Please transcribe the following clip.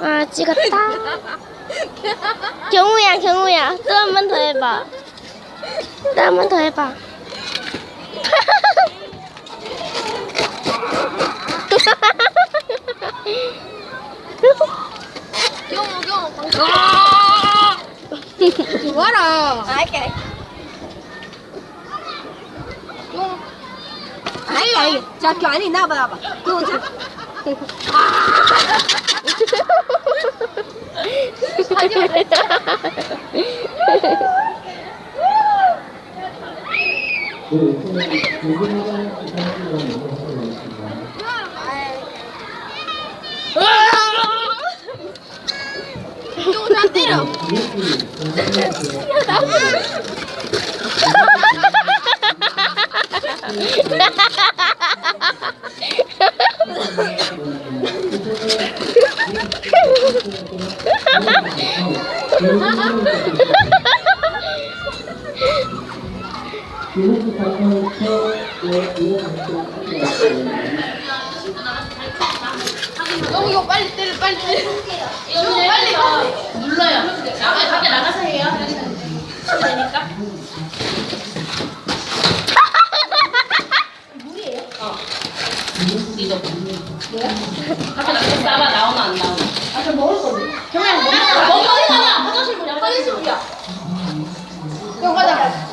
아 찍었다. 경우야 경우야 또 한 번 더 해봐. 또 한 번 더 해봐. 경우 경우. 알게. 경우. 아이 아이. 자, 그 안에 나봐 나봐. 그 자. 경우 나 때려. 경우 이거 빨리 때려 빨리 때려. 경우 빨리 가. 눌러요. 아, 밖에 나가서 해요. 되니까. 니도. 밖에 나가서 싸봐 먹어